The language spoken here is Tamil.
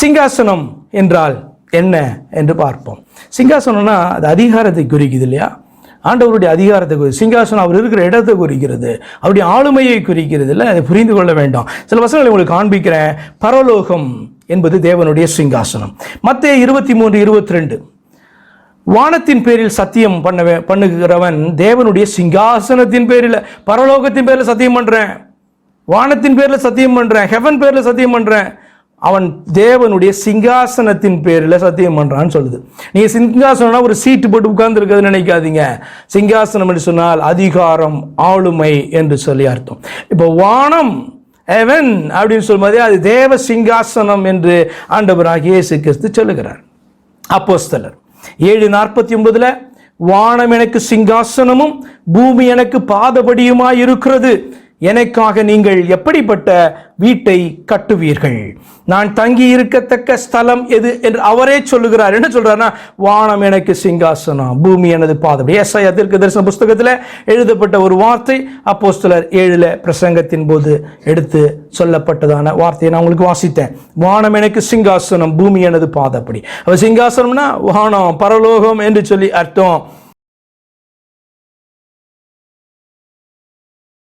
சிங்காசனம் என்றால் என்ன என்று பார்ப்போம். சிங்காசனம்னா அது அதிகாரத்தை குறிக்குது இல்லையா? ஆண்டவருடைய அதிகாரத்தை குறி சிங்காசனம் அவர் இருக்கிற இடத்தை குறிக்கிறது. அவருடைய ஆளுமையை குறிக்கிறது இல்லை? அதை புரிந்து கொள்ள வேண்டாம். சில வசனங்களை உங்களுக்கு காண்பிக்கிறேன். பரலோகம் என்பது தேவனுடைய சிங்காசனம். மத்திய இருபத்தி மூன்று இருபத்தி ரெண்டு வானத்தின் பேரில் சத்தியம் பண்ண பண்ணுகிறவன் தேவனுடைய சிங்காசனத்தின் பேரில் பரலோகத்தின் பேரில் சத்தியம் பண்ணுறேன் வானத்தின் பேரில் சத்தியம் பண்ணுறேன் ஹெவன் பேரில் சத்தியம் பண்ணுறேன் அவன் தேவனுடைய சிங்காசனத்தின் பேரில் சத்தியம் பண்ணுறான்னு சொல்லுது. நீ சிங்காசனம்னா ஒரு சீட்டு போட்டு உட்கார்ந்து நினைக்காதீங்க. சிங்காசனம் என்று சொன்னால் அதிகாரம் ஆளுமை என்று சொல்லி அர்த்தம். இப்போ வானம் எவன் அப்படின்னு சொல்லும்போதே அது தேவ சிங்காசனம் என்று ஆண்டவராக இயேசு கிறிஸ்து சொல்லுகிறார். அப்போஸ்தலர் ஏழு நாற்பத்தி ஒன்பதுல வானம் எனக்கு சிங்காசனமும் பூமி எனக்கு பாதபடியுமாய் இருக்கிறது எனக்காக நீங்கள் எப்படிப்பட்ட வீட்டை கட்டுவீர்கள்? நான் தங்கி இருக்கத்தக்க ஸ்தலம் எது என்று அவரே சொல்லுகிறார். என்ன சொல்றாருன்னா வானம் எனக்கு சிங்காசனம் பூமி எனது பாதம். எஸ் ஐ தீர்க்க தரிசன புஸ்தகத்தில் எழுதப்பட்ட ஒரு வார்த்தை அப்போஸ்திலர் ஏழில் பிரசங்கத்தின் போது எடுத்து சொல்லப்பட்டதான வார்த்தையை நான் உங்களுக்கு வாசித்தேன். வானம் எனக்கு சிங்காசனம் பூமி எனது பாதப்படி அப்போ சிங்காசனம்னா வானம் பரலோகம் என்று சொல்லி அர்த்தம்.